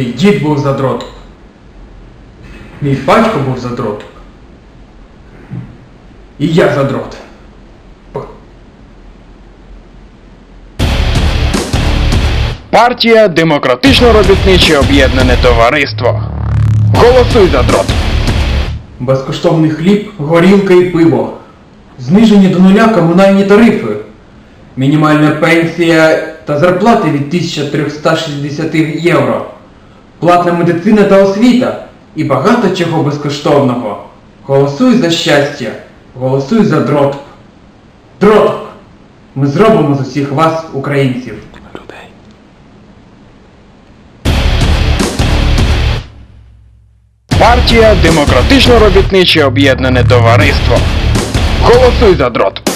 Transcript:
Мій дід був задротом. Мій батько був задротом. І я задрот. Партія Демократично-робітниче об'єднане товариство. Голосуй за дрот. Безкоштовний хліб, горілка і пиво. Знижені до нуля комунальні тарифи. Мінімальна пенсія та зарплати від 1360 євро. Платна медицина та освіта. І багато чого безкоштовного. Голосуй за щастя. Голосуй за дрот. Дрот! Ми зробимо з усіх вас українців. Партія Демократично-робітниче об'єднане товариство. Голосуй за дрот.